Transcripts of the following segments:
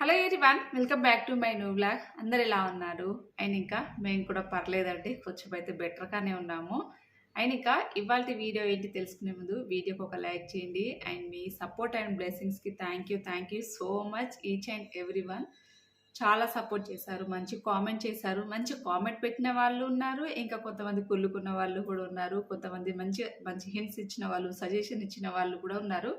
Hello one welcome back to my new blog అందరు ఎలా ఉన్నారు? అండ్ ఇంకా మేము కూడా పర్లేదండి. కొంచెం అయితే బెటర్గానే ఉన్నాము. అండ్ ఇంకా ఇవాళ వీడియో ఏంటి తెలుసుకునే ముందు వీడియోకి ఒక లైక్ చేయండి. అండ్ మీ support and బ్లెస్సింగ్స్కి thank you thank you so much each and every one చాలా సపోర్ట్ చేశారు. మంచి కామెంట్ చేశారు. మంచి కామెంట్ పెట్టిన వాళ్ళు ఉన్నారు. ఇంకా కొంతమంది కుళ్ళుకున్న వాళ్ళు కూడా ఉన్నారు. కొంతమంది మంచి మంచి హింట్స్ ఇచ్చిన వాళ్ళు సజెషన్ ఇచ్చిన వాళ్ళు కూడా ఉన్నారు.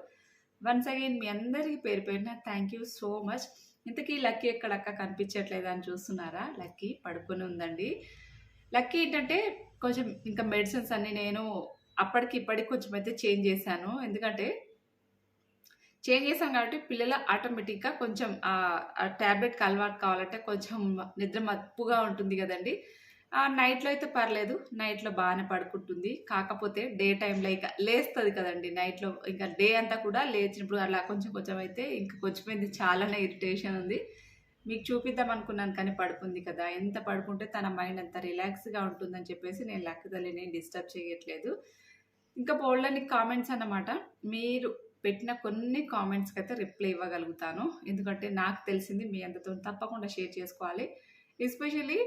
వన్స్ అగైన్ మీ అందరికీ పేరు పేరున థ్యాంక్ యూ సో మచ్ ఇంతకీ లక్కీ ఎక్కడక్క కనిపించట్లేదా అని చూస్తున్నారా? లక్కీ పడుకొని ఉందండి. లక్కీ ఏంటంటే కొంచెం ఇంకా మెడిసిన్స్ అన్నీ నేను అప్పటికి ఇప్పటికి కొంచెం అయితే చేంజ్ చేశాను. ఎందుకంటే చేంజ్ చేశాం కాబట్టి పిల్లలు ఆటోమేటిక్గా కొంచెం ఆ ట్యాబ్లెట్కి అలవాటు కావాలంటే కొంచెం నిద్ర మత్పుగా ఉంటుంది కదండి. నైట్లో అయితే పర్లేదు నైట్లో బాగానే పడుకుంటుంది. కాకపోతే డే టైంలో ఇక లేస్తుంది కదండి నైట్లో. ఇంకా డే అంతా కూడా లేచినప్పుడు అలా కొంచెం కొంచెం అయితే ఇంకా కొంచెం ఇది చాలానే ఇరిటేషన్ ఉంది. మీకు చూపిద్దాం అనుకున్నాను కానీ పడుకుంది కదా. ఎంత పడుకుంటే తన మైండ్ అంత రిలాక్స్గా ఉంటుందని చెప్పేసి నేను లక్క డిస్టర్బ్ చేయట్లేదు. ఇంకా పోళ్ళని కామెంట్స్ అన్నమాట. మీరు పెట్టిన కొన్ని కామెంట్స్కి అయితే రిప్లై ఇవ్వగలుగుతాను. ఎందుకంటే నాకు తెలిసింది మీ అందరితో తప్పకుండా షేర్ చేసుకోవాలి. ఎస్పెషల్లీ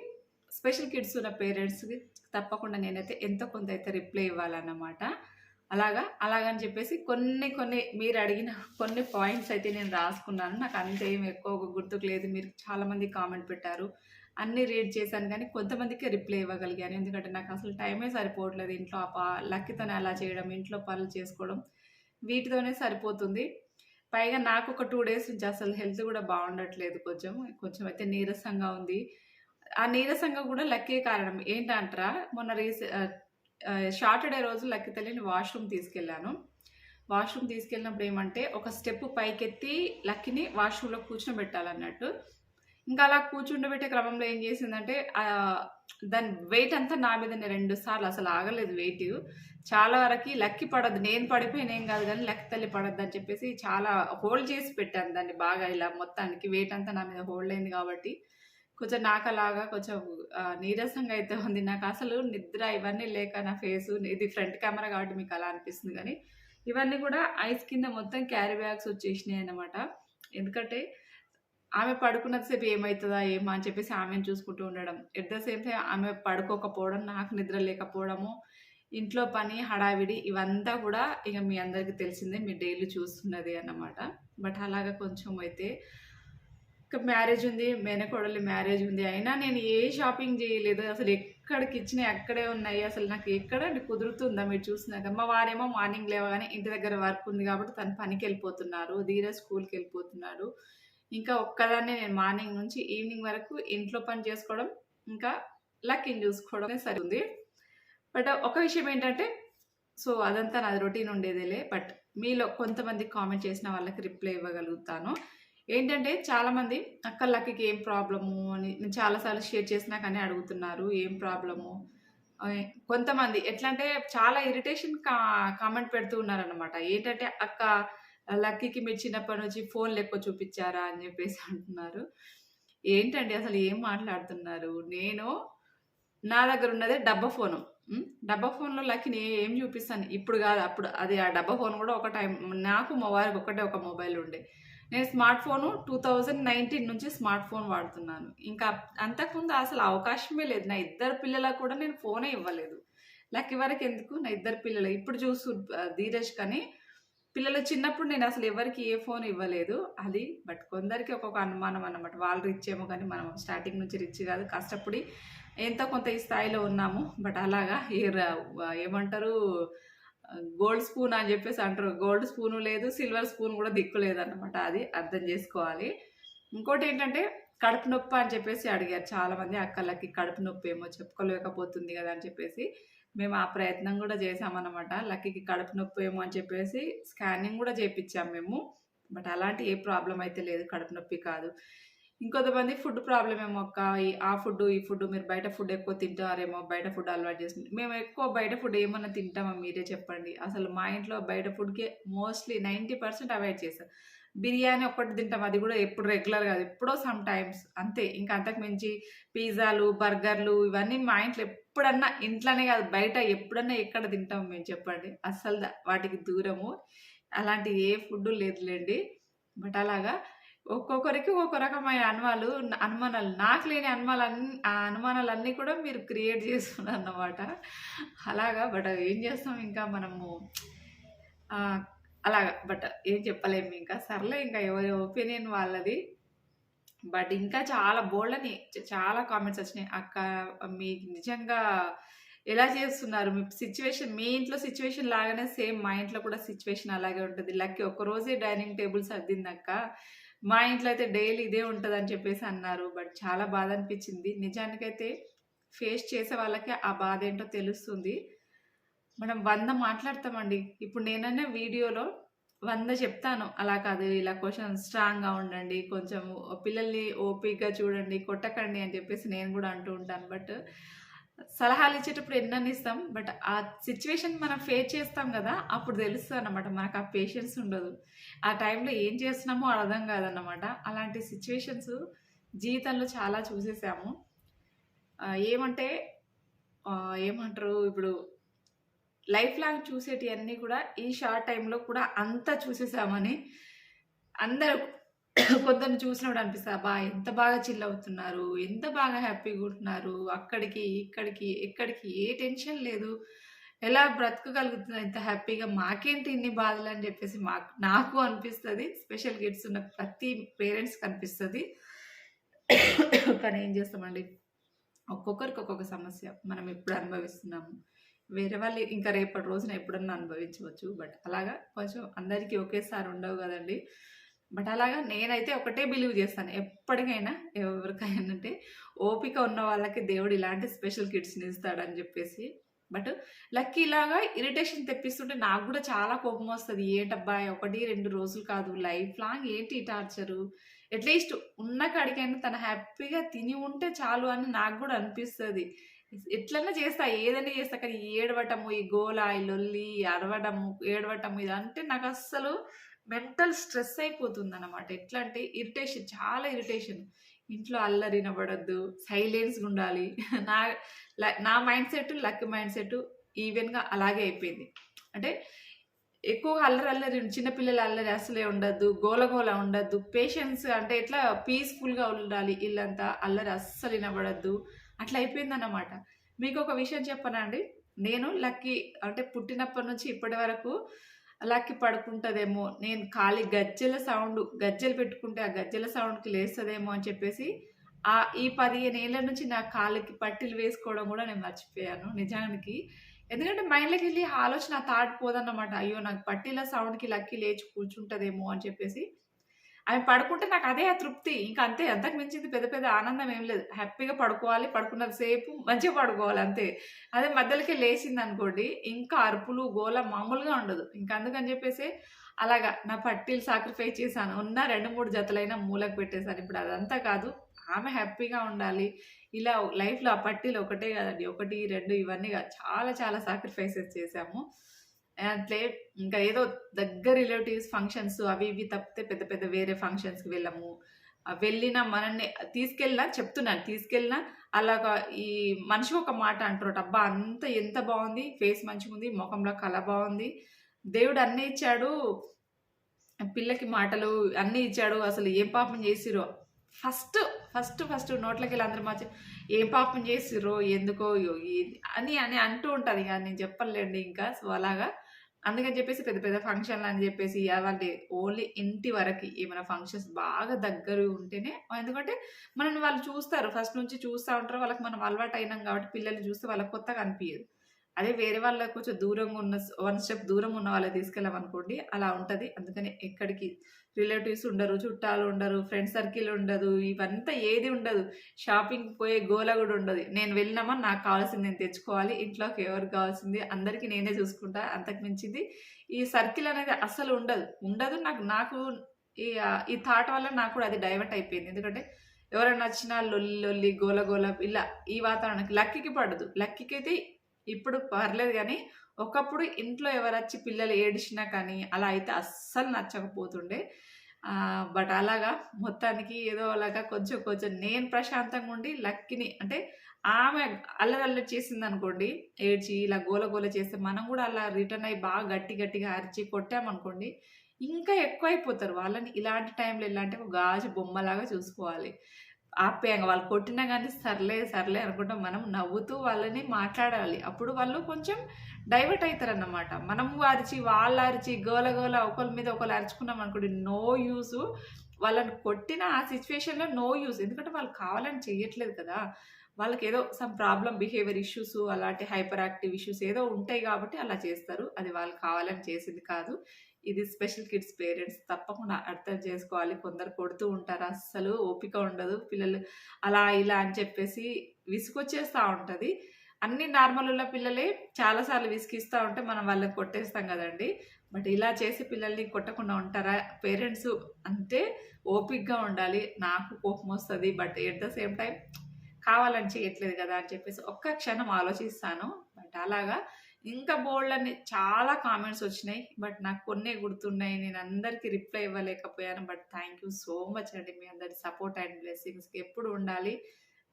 స్పెషల్ కిడ్స్ ఉన్న పేరెంట్స్కి తప్పకుండా నేనైతే ఎంతో కొంత అయితే రిప్లై ఇవ్వాలన్నమాట. అలాగా అలాగని చెప్పేసి కొన్ని కొన్ని మీరు అడిగిన కొన్ని పాయింట్స్ అయితే నేను రాసుకున్నాను. నాకు అంత ఏం ఎక్కువ గుర్తుకు లేదు. మీరు చాలామంది కామెంట్ పెట్టారు. అన్నీ రీడ్ చేశాను కానీ కొంతమందికి రిప్లై ఇవ్వగలిగాను. ఎందుకంటే నాకు అసలు టైమే సరిపోవట్లేదు ఇంట్లో ఆ పా లక్కీతోనే అలా చేయడం ఇంట్లో పనులు చేసుకోవడం వీటితోనే సరిపోతుంది. పైగా నాకు ఒక టూ డేస్ నుంచి అసలు హెల్త్ కూడా బాగుండట్లేదు కొంచెం. కొంచెం అయితే నీరసంగా ఉంది. ఆ నీరసంగా కూడా లక్కే కారణం. ఏంటంటారా మొన్న రీసె షార్టర్డే రోజు లక్కీ తల్లిని వాష్రూమ్ తీసుకెళ్ళాను. వాష్రూమ్ తీసుకెళ్ళినప్పుడు ఏమంటే ఒక స్టెప్ పైకెత్తి లక్కీని వాష్రూమ్లో కూర్చోబెట్టాలన్నట్టు. ఇంకా అలా కూర్చుండబెట్టే క్రమంలో ఏం చేసిందంటే దాని వెయిట్ అంతా నా మీద రెండు సార్లు అసలు ఆగలేదు వెయిట్. చాలా వరకు లక్కి పడద్దు నేను పడిపోయిన ఏం కాదు కానీ లక్కి తల్లి పడద్దు అని చెప్పేసి చాలా హోల్డ్ చేసి పెట్టాను దాన్ని బాగా ఇలా మొత్తానికి. వెయిట్ అంతా నా మీద హోల్డ్ అయింది కాబట్టి. కొంచెం నాకు అలాగా కొంచెం నీరసంగా అయితే ఉంది. నాకు అసలు నిద్ర ఇవన్నీ లేక నా ఫేస్ ఇది ఫ్రంట్ కెమెరా కాబట్టి మీకు అలా అనిపిస్తుంది కానీ ఇవన్నీ కూడా ఐస్ కింద మొత్తం క్యారీ బ్యాగ్స్ వచ్చేసినాయి అనమాట ఎందుకంటే ఆమె పడుకున్నంతసేపు ఏమవుతుందా ఏమో అని చెప్పేసి ఆమెను చూసుకుంటూ ఉండడం. ఎట్ ద సేమ్ టైం ఆమె పడుకోకపోవడం నాకు నిద్ర లేకపోవడము ఇంట్లో పని హడావిడి ఇవంతా కూడా ఇక మీ అందరికీ తెలిసిందే మీ డైలీ చూస్తున్నది అన్నమాట. బట్ అలాగా కొంచెం అయితే మ్యారేజ్ ఉంది మేనకోడలి మ్యారేజ్ ఉంది. అయినా నేను ఏ షాపింగ్ చేయలేదు. అసలు ఎక్కడికి ఇచ్చినాయి అక్కడే ఉన్నాయి. అసలు నాకు ఎక్కడ కుదురుతుందా? మీరు చూసినాక మా వారేమో మార్నింగ్ లేవగానే ఇంటి దగ్గర వర్క్ ఉంది కాబట్టి తను పనికి వెళ్ళిపోతున్నారు. ధీర స్కూల్కి వెళ్ళిపోతున్నారు ఇంకా ఒక్కదాన్నే నేను మార్నింగ్ నుంచి ఈవినింగ్ వరకు ఇంట్లో పని చేసుకోవడం ఇంకా లక్కిని చూసుకోవడమే సరి ఉంది బట్ ఒక విషయం ఏంటంటే సో అదంతా నాది రొటీన్ ఉండేదేలే. బట్ మీలో కొంతమంది కామెంట్ చేసిన వాళ్ళకి రిప్లై ఇవ్వగలుగుతాను. ఏంటంటే చాలామంది అక్క లక్కకి ఏం ప్రాబ్లము అని నేను చాలాసార్లు షేర్ చేసినా కానీ అడుగుతున్నారు ఏం ప్రాబ్లము? కొంతమంది ఎట్లా అంటే చాలా ఇరిటేషన్ కా కామెంట్ పెడుతూ ఉన్నారనమాట ఏంటంటే అక్క లక్కీకి మీరు చిన్నప్పటి నుంచి ఫోన్లు ఎక్కువ చూపించారా అని చెప్పేసి అంటున్నారు. ఏంటండి అసలు ఏం మాట్లాడుతున్నారు? నేను నా దగ్గర ఉన్నదే డబ్బా ఫోను. డబ్బా ఫోన్లో లక్కీని ఏం చూపిస్తాను? ఇప్పుడు కాదు అప్పుడు అది ఆ డబ్బా ఫోన్ కూడా ఒక టైం నాకు మా వారికి ఒకటే ఒక మొబైల్ ఉండే. నేను smart phone two thousand nineteen నుంచి స్మార్ట్ ఫోన్ వాడుతున్నాను. ఇంకా అంతకుముందు అసలు అవకాశమే లేదు. నా ఇద్దరు పిల్లలకు కూడా నేను ఫోనే ఇవ్వలేదు. లక్కీ వరకు ఎందుకు? నా ఇద్దరు పిల్లలు. ఇప్పుడు చూసు ధీరజ్ కానీ పిల్లలు చిన్నప్పుడు నేను అసలు ఎవరికి ఏ ఫోన్ ఇవ్వలేదు. అది బట్ కొందరికి ఒక్కొక్క అనుమానం అన్నమాట. వాళ్ళు రిచ్ ఏమో కానీ మనం స్టార్టింగ్ నుంచి రిచ్ కాదు. కష్టపడి ఎంతో కొంత ఈ స్థాయిలో ఉన్నాము. బట్ అలాగా ఏమంటారు గోల్డ్ స్పూన్ అని చెప్పేసి అంటారు. గోల్డ్ స్పూను లేదు సిల్వర్ స్పూన్ కూడా దిక్కు లేదన్నమాట. అది అర్థం చేసుకోవాలి. ఇంకోటి ఏంటంటే కడుపు నొప్పి అని చెప్పేసి అడిగారు చాలామంది అక్కలకి. కడుపు నొప్పి ఏమో చెప్పుకోలేకపోతుంది కదా అని చెప్పేసి. మేము ఆ ప్రయత్నం కూడా చేసామన్నమాట లక్కీకి కడుపు నొప్పి ఏమో అని చెప్పేసి స్కానింగ్ కూడా చేయించాం మేము. బట్ అలాంటి ఏ ప్రాబ్లం అయితే లేదు. కడుపు నొప్పి కాదు. ఇంకొంతమంది ఫుడ్ ప్రాబ్లం ఏమో ఒక్క ఆ ఫుడ్ ఈ ఫుడ్ మీరు బయట ఫుడ్ ఎక్కువ తింటారేమో బయట ఫుడ్ అలవాటు చేసి మేము ఎక్కువ బయట ఫుడ్ ఏమన్నా తింటామా మీరే చెప్పండి. అసలు మా ఇంట్లో బయట ఫుడ్కి మోస్ట్లీ నైంటీ పర్సెంట్ అవాయిడ్ చేస్తాం బిర్యానీ ఒక్కటి తింటాం అది కూడా ఎప్పుడు రెగ్యులర్ కాదు ఎప్పుడో సమ్ టైమ్స్ అంతే. ఇంకా అంతకు మించి పిజ్జాలు బర్గర్లు ఇవన్నీ మా ఇంట్లో ఎప్పుడన్నా ఇంట్లోనే కాదు బయట ఎప్పుడన్నా ఎక్కడ తింటాం మేము చెప్పండి. అస్సలు వాటికి దూరము. అలాంటి ఏ ఫుడ్ లేదులేండి. బట్ అలాగా ఒక్కొక్కరికి ఒక్కొక్క రకమైన అనుమానాలు అనుమానాలు. నాకు లేని అనుమానాలు ఆ అనుమానాలన్నీ కూడా మీరు క్రియేట్ చేస్తున్నారు అన్నమాట అలాగా బట్ ఏం చేస్తాం ఇంకా మనము అలాగా బట్ ఏం చెప్పలేము ఇంకా. సర్లే ఇంకా ఎవరి ఒపీనియన్ వాళ్ళది. బట్ ఇంకా చాలా బోల్డ్ అని చాలా కామెంట్స్ వచ్చినాయి. అక్క మీకు నిజంగా ఎలా చేస్తున్నారు? మీ సిచ్యువేషన్ మీ ఇంట్లో సిచ్యువేషన్ లాగానే సేమ్ మా ఇంట్లో కూడా సిచ్యువేషన్ అలాగే ఉంటుంది. లక్కీ ఒక రోజే డైనింగ్ టేబుల్ సర్దిందక్క. మా ఇంట్లో అయితే డైలీ ఇదే ఉంటుంది అని చెప్పేసి అన్నారు. బట్ చాలా బాధ అనిపించింది. నిజానికైతే ఫేస్ చేసే వాళ్ళకి ఆ బాధ ఏంటో తెలుస్తుంది. మనం వంద మాట్లాడతామండి. ఇప్పుడు నేననే వీడియోలో వంద చెప్తాను. అలా కాదు ఇలా కొంచెం స్ట్రాంగ్గా ఉండండి కొంచెం పిల్లల్ని ఓపిక్గా చూడండి కొట్టకండి అని చెప్పేసి నేను కూడా అంటూ ఉంటాను. బట్ సలహాలు ఇచ్చేటప్పుడు ఎన్నని ఇస్తాం బట్ ఆ సిచ్యువేషన్ మనం ఫేస్ చేస్తాం కదా అప్పుడు తెలుస్తుంది అన్నమాట. మనకు ఆ పేషెన్స్ ఉండదు. ఆ టైంలో ఏం చేస్తున్నామో అర్థం కాదన్నమాట. అలాంటి సిచ్యువేషన్స్ జీవితంలో చాలా చూసేసాము. ఏమంటే ఏమంటారు ఇప్పుడు లైఫ్ లాంగ్ చూసేటివన్నీ కూడా ఈ షార్ట్ టైంలో కూడా అంతా చూసేసామని అందరూ కొందరిని చూసినప్పుడు అనిపిస్తుంది బా ఎంత బాగా చిల్ అవుతున్నారు ఎంత బాగా హ్యాపీగా ఉంటున్నారు అక్కడికి ఇక్కడికి ఎక్కడికి ఏ టెన్షన్ లేదు. ఎలా బ్రతకగలుగుతున్నారు ఇంత హ్యాపీగా మాకేంటి ఇన్ని బాధలు అని చెప్పేసి మాకు నాకు అనిపిస్తుంది. స్పెషల్ కిడ్స్ ఉన్న ప్రతి పేరెంట్స్కి అనిపిస్తుంది. కానీ ఏం చేస్తామండి? ఒక్కొక్కరికి ఒక్కొక్క సమస్య మనం ఎప్పుడు అనుభవిస్తున్నాము. వేరే వాళ్ళు ఇంకా రేపటి రోజున ఎప్పుడన్నా అనుభవించవచ్చు బట్ అలాగా కొంచెం అందరికీ ఒకేసారి ఉండవు కదండి. బట్ అలాగా నేనైతే ఒకటే బిలీవ్ చేస్తాను. ఎప్పటికైనా ఎవరికైనా అంటే ఓపిక ఉన్న వాళ్ళకి దేవుడు ఇలాంటి స్పెషల్ కిడ్స్ని ఇస్తాడని చెప్పేసి. బట్ లక్కీ ఇలాగా ఇరిటేషన్ తెప్పిస్తుంటే నాకు కూడా చాలా కోపం వస్తుంది. ఏంటబ్బా ఒకటి రెండు రోజులు కాదు. లైఫ్ లాంగ్ ఏంటి టార్చరు? అట్లీస్ట్ ఉన్న కాడికైనా తను హ్యాపీగా తిని ఉంటే చాలు అని నాకు కూడా అనిపిస్తుంది. ఎట్లన్నా చేస్తా ఏదైనా చేస్తా కానీ ఏడవటము ఈ గోల ఈ లొల్లి అడవటము అరవడము ఏడవటము ఇది అంటే నాకు అస్సలు మెంటల్ స్ట్రెస్ అయిపోతుంది అనమాట ఎట్లా అంటే ఇరిటేషన్ చాలా ఇరిటేషన్. ఇంట్లో అల్లరి వినబడద్దు సైలెన్స్గా ఉండాలి. నా ల- నా mind set luck mind set ఈవెన్గా అలాగే అయిపోయింది. అంటే ఎక్కువగా అల్లరి అల్లరి చిన్నపిల్లల అల్లరి అసలే ఉండద్దు గోల గోల ఉండద్దు. పేషెన్స్ అంటే ఎట్లా పీస్ఫుల్గా ఉండాలి ఇల్లంతా అల్లరి అస్సలు వినబడద్దు. అట్లా అయిపోయింది అన్నమాట మీకు ఒక విషయం చెప్పనండి నేను లక్కీ అంటే పుట్టినప్పటి నుంచి ఇప్పటి వరకు లక్కి పడుకుంటుందేమో. నేను ఖాళీ గజ్జెల సౌండ్ గజ్జెలు పెట్టుకుంటే ఆ గజ్జెల సౌండ్కి లేస్తుందేమో అని చెప్పేసి ఆ ఈ పదిహేను ఏళ్ళ నుంచి నా కాళ్ళకి పట్టీలు వేసుకోవడం కూడా నేను మర్చిపోయాను నిజానికి. ఎందుకంటే మైండ్లోకి వెళ్ళి ఆలోచన థాట్ పోదన్నమాట. అయ్యో నాకు పట్టీల సౌండ్కి లక్కీ లేచి కూర్చుంటుందేమో అని చెప్పేసి ఆమె పడుకుంటే నాకు అదే ఆ తృప్తి. ఇంకా అంతే అంతకు మించింది పెద్ద పెద్ద ఆనందం ఏం లేదు. హ్యాపీగా పడుకోవాలి పడుకున్నంత సేపు మంచిగా పడుకోవాలి అంతే. అదే మధ్యలోకి లేచింది అనుకోండి ఇంకా అరుపులు గోల మామూలుగా ఉండదు. ఇంకా అందుకని చెప్పేసి అలాగా నా పట్టీలు సాక్రిఫైస్ చేశాను. ఉన్న రెండు మూడు జతలైనా మూలకు పెట్టేశాను. ఇప్పుడు అదంతా కాదు ఆమె హ్యాపీగా ఉండాలి. ఇలా లైఫ్లో ఆ పట్టీలు ఒకటే కదండి. ఒకటి రెండు ఇవన్నీ చాలా చాలా సాక్రిఫైసెస్ చేశాము. అట్లే ఇంకా ఏదో దగ్గర రిలేటివ్స్ ఫంక్షన్స్ అవి ఇవి తప్పితే పెద్ద పెద్ద వేరే ఫంక్షన్స్కి వెళ్ళము. వెళ్ళిన మనల్ని తీసుకెళ్ళినా చెప్తున్నాను తీసుకెళ్ళినా అలాగా ఈ మనిషి ఒక మాట అంటారు అబ్బా అంత ఎంత బాగుంది. ఫేస్ మంచిగా ఉంది. ముఖంలో కళ బాగుంది. దేవుడు అన్నీ ఇచ్చాడు. పిల్లకి మాటలు అన్నీ ఇచ్చాడు. అసలు ఏం పాపం చేసిరో ఫస్ట్ ఫస్ట్ ఫస్ట్ నోట్లకి వెళ్ళి అందరూ మార్చి ఏం పాపం చేసిరో ఎందుకో? అని అని అంటూ ఉంటుంది ఇక నేను చెప్పలేండి ఇంకా. సో అలాగా అందుకని చెప్పేసి పెద్ద పెద్ద ఫంక్షన్లు అని చెప్పేసి అలాంటి ఓన్లీ ఇంటి వరకు ఏమైనా ఫంక్షన్స్ బాగా దగ్గర ఉంటేనే ఎందుకంటే మనం వాళ్ళు చూస్తారు. ఫస్ట్ నుంచి చూస్తూ ఉంటారు. వాళ్ళకి మనం అలవాటు అయినాం కాబట్టి పిల్లల్ని చూస్తే వాళ్ళకి కొత్తగా అనిపించదు అదే వేరే వాళ్ళకి కొంచెం దూరంగా ఉన్న వన్ స్టెప్ దూరం ఉన్న వాళ్ళకి తీసుకెళ్ళామనుకోండి అలా ఉంటుంది. అందుకని ఎక్కడికి రిలేటివ్స్ ఉండరు చుట్టాలు ఉండరు ఫ్రెండ్ సర్కిల్ ఉండదు ఇవంతా ఏది ఉండదు. షాపింగ్ పోయే గోల కూడా ఉండదు. నేను వెళ్ళినామా నాకు కావాల్సింది నేను తెచ్చుకోవాలి ఇంట్లోకి ఎవరికి కావాల్సింది అందరికీ నేనే చూసుకుంటా అంతకు మించింది ఈ సర్కిల్ అనేది అసలు ఉండదు. ఉండదు నాకు నాకు ఈ ఈ థాట్ వల్ల నాకు కూడా అది డైవర్ట్ అయిపోయింది. ఎందుకంటే ఎవరైనా వచ్చినా లొల్లి లొల్లి గోల గోల ఇలా ఈ వాతావరణానికి లక్కీకి పడదు. లక్కీకి అయితే ఇప్పుడు పర్లేదు కానీ ఒకప్పుడు ఇంట్లో ఎవరొచ్చి పిల్లలు ఏడిచినా కానీ అలా అయితే అస్సలు నచ్చకపోతుండే. బట్ అలాగా మొత్తానికి ఏదో అలాగా కొంచెం కొంచెం నేను ప్రశాంతంగా ఉండి లక్కిని అంటే ఆమె అల్లరి అల్లరి చేసింది అనుకోండి ఏడ్చి ఇలా గోల గోల చేస్తే మనం కూడా అలా రిటర్న్ అయ్యి బాగా గట్టి గట్టిగా అరిచి కొట్టామనుకోండి ఇంకా ఎక్కువ అయిపోతారు వాళ్ళని ఇలాంటి టైంలో ఇలాంటి ఒక గాజు బొమ్మలాగా చూసుకోవాలి. ఆప్యాయంగా వాళ్ళు కొట్టినా కానీ సర్లే సర్లే అనుకుంటాం. మనం నవ్వుతూ వాళ్ళని మాట్లాడాలి. అప్పుడు వాళ్ళు కొంచెం డైవర్ట్ అవుతారు అన్నమాట మనం అరిచి వాళ్ళు అరిచి గోల గోల ఒకరి మీద ఒకరు అరుచుకున్నాం అనుకోండి నో యూస్ వాళ్ళని కొట్టిన ఆ సిచ్యువేషన్లో నో యూస్ ఎందుకంటే వాళ్ళు కావాలని చేయట్లేదు కదా. వాళ్ళకి ఏదో సమ్ ప్రాబ్లం బిహేవియర్ ఇష్యూస్ అలాంటి హైపర్ యాక్టివ్ ఇష్యూస్ ఏదో ఉంటాయి కాబట్టి అలా చేస్తారు. అది వాళ్ళు కావాలని చేసింది కాదు. ఇది స్పెషల్ కిడ్స్ పేరెంట్స్ తప్పకుండా అర్థం చేసుకోవాలి. కొందరు కొడుతూ ఉంటారు. అస్సలు ఓపిక ఉండదు. పిల్లలు అలా ఇలా అని చెప్పేసి విసుకొచ్చేస్తూ ఉంటుంది. అన్ని నార్మల్ ఉన్న పిల్లలే చాలాసార్లు విసిగిస్తూ ఉంటే మనం వాళ్ళని కొట్టేస్తాం కదండి. బట్ ఇలా చేసి పిల్లల్ని కొట్టకుండా ఉంటారా? పేరెంట్స్ అంటే ఓపిక్గా ఉండాలి. నాకు కోపం వస్తుంది. But at the same time కావాలని చేయట్లేదు కదా అని చెప్పేసి ఒక్క క్షణం ఆలోచిస్తాను. బట్ అలాగా ఇంకా బోల్డ్ అని చాలా కామెంట్స్ వచ్చినాయి. బట్ నాకు కొన్ని గుర్తున్నాయి. నేను అందరికీ reply ఇవ్వలేకపోయాను. But thank you so much అండి మీ అందరి సపోర్ట్ అండ్ బ్లెస్సింగ్స్కి ఎప్పుడు ఉండాలి?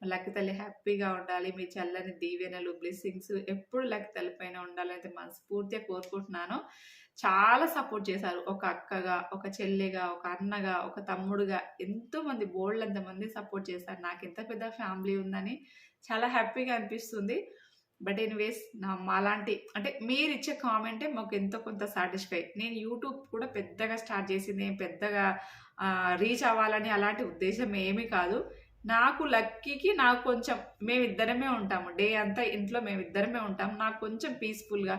లక్కి తల్లి హ్యాపీగా ఉండాలి. మీ చల్లని దీవెనలు బ్లెస్సింగ్స్ ఎప్పుడు లక్కి తల్లి పైన ఉండాలని అయితే మనస్ఫూర్తిగా కోరుకుంటున్నాను. చాలా సపోర్ట్ చేశారు. ఒక అక్కగా ఒక చెల్లెగా ఒక అన్నగా ఒక తమ్ముడుగా ఎంతో మంది బోల్డ్ ఎంతమంది సపోర్ట్ చేశారు. నాకు ఎంత పెద్ద ఫ్యామిలీ ఉందని చాలా హ్యాపీగా అనిపిస్తుంది. బట్ ఎనీవేస్ నా మాలాంటి అంటే మీరు ఇచ్చే కామెంటే మాకు ఎంతో కొంత సాటిస్ఫై. నేను యూట్యూబ్ కూడా పెద్దగా స్టార్ట్ చేసింది ఏం పెద్దగా రీచ్ అవ్వాలని అలాంటి ఉద్దేశం ఏమీ కాదు. నాకు లక్కీకి నాకు కొంచెం మేమిద్దరమే ఉంటాము. డే అంతా ఇంట్లో మేమిద్దరమే ఉంటాము నాకు కొంచెం పీస్ఫుల్గా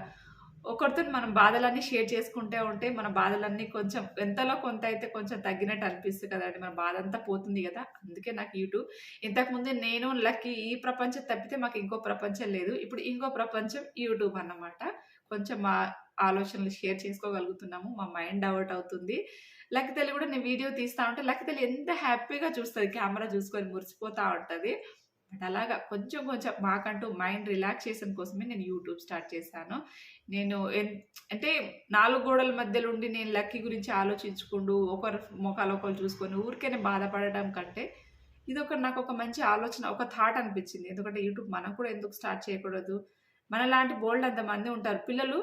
ఒకరితో మనం బాధలన్నీ షేర్ చేసుకుంటే ఉంటే మన బాధలన్నీ కొంచెం ఎంతలో కొంత అయితే కొంచెం తగ్గినట్టు అనిపిస్తుంది కదండి. మన బాధ అంతా పోతుంది కదా. అందుకే నాకు యూట్యూబ్. ఇంతకుముందు నేను లక్కీ ఈ ప్రపంచం తప్పితే మాకు ఇంకో ప్రపంచం లేదు. ఇప్పుడు ఇంకో ప్రపంచం యూట్యూబ్ అన్నమాట. కొంచెం మా ఆలోచనలు షేర్ చేసుకోగలుగుతున్నాము. మా మైండ్ డైవర్ట్ అవుతుంది. లక్కి తల్లి కూడా నేను వీడియో తీస్తా ఉంటే లక్కి తల్లి ఎంత హ్యాపీగా చూస్తుంది. కెమెరా చూసుకొని మురిసిపోతూ ఉంటుంది. బట్ అలాగా కొంచెం కొంచెం మాకంటూ మైండ్ రిలాక్సేషన్ కోసమే నేను యూట్యూబ్ స్టార్ట్ చేశాను. నేను అంటే నాలుగు గోడల మధ్యలో ఉండి నేను లక్కీ గురించి ఆలోచించుకుంటూ ఒకరు ముఖాలు ఒకరు చూసుకొని ఊరికేనే బాధపడడం కంటే ఇది ఒక నాకు ఒక మంచి ఆలోచన ఒక థాట్ అనిపించింది. ఎందుకంటే యూట్యూబ్ మనం కూడా ఎందుకు స్టార్ట్ చేయకూడదు? మన లాంటి బోల్డ్ అంతమంది ఉంటారు. పిల్లలు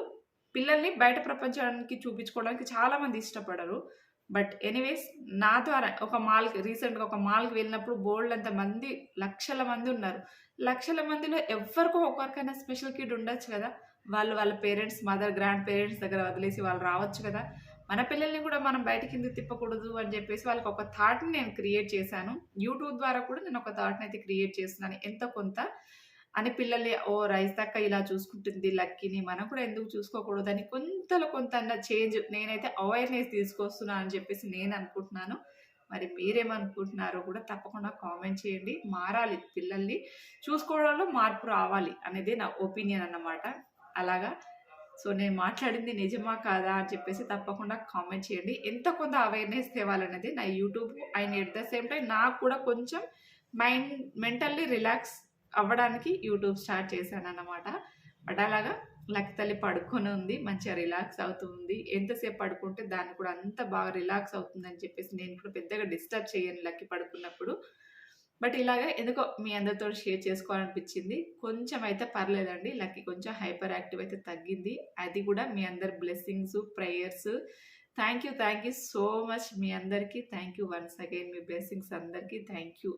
పిల్లల్ని బయట ప్రపంచానికి చూపించుకోవడానికి చాలామంది ఇష్టపడరు. బట్ ఎనీవేస్ నా ద్వారా ఒక మాల్కి రీసెంట్గా ఒక మాల్కి వెళ్ళినప్పుడు బోల్డ్ అంత మంది లక్షల మంది ఉన్నారు. లక్షల మందిలో ఎవరికో ఒకరికైనా స్పెషల్ కిడ్ ఉండొచ్చు కదా. వాళ్ళు వాళ్ళ పేరెంట్స్ మదర్ గ్రాండ్ పేరెంట్స్ దగ్గర వదిలేసి వాళ్ళు రావచ్చు కదా. మన పిల్లల్ని కూడా మనం బయట కింద తిప్పకూడదు అని చెప్పేసి వాళ్ళకి ఒక థాట్ని నేను క్రియేట్ చేశాను. యూట్యూబ్ ద్వారా కూడా నేను ఒక థాట్ని అయితే క్రియేట్ చేస్తున్నాను. ఎంత కొంత అని పిల్లల్ని ఓ రైస్ తక్క ఇలా చూసుకుంటుంది లక్కీని మనం కూడా ఎందుకు చూసుకోకూడదు అని కొంతలో కొంత అన్న చేంజ్ నేనైతే అవేర్నెస్ తీసుకొస్తున్నాను అని చెప్పేసి నేను అనుకుంటున్నాను. మరి మీరేమనుకుంటున్నారో కూడా తప్పకుండా కామెంట్ చేయండి. మారాలి పిల్లల్ని. చూసుకోవడంలో మార్పు రావాలి అనేది నా ఒపీనియన్ అన్నమాట. అలాగా? సో నేను మాట్లాడింది నిజమా కాదా అని చెప్పేసి తప్పకుండా కామెంట్ చేయండి. ఎంత కొంత అవేర్నెస్ తేవాలనేది నా YouTube and at the same time నాకు కూడా కొంచెం మైండ్ మెంటల్లీ రిలాక్స్ అవ్వడానికి యూట్యూబ్ స్టార్ట్ చేశాను అన్నమాట బట్ అలాగా లక్ తల్లి పడుకొని ఉంది మంచిగా రిలాక్స్ అవుతుంది. ఎంతసేపు పడుకుంటే దాన్ని కూడా అంత బాగా రిలాక్స్ అవుతుందని చెప్పేసి నేను కూడా పెద్దగా డిస్టర్బ్ చేయను లక్కి పడుకున్నప్పుడు. బట్ ఇలాగ ఎందుకో మీ అందరితో షేర్ చేసుకోవాలనిపించింది. కొంచెం అయితే పర్లేదండి లక్కి కొంచెం హైపర్ యాక్టివ్ అయితే తగ్గింది. అది కూడా మీ అందరి blessings prayers. Thank you thank you so much మీ అందరికీ. థ్యాంక్ యూ వన్స్ అగైన్ మీ బ్లెస్సింగ్స్ అందరికీ. Thank you.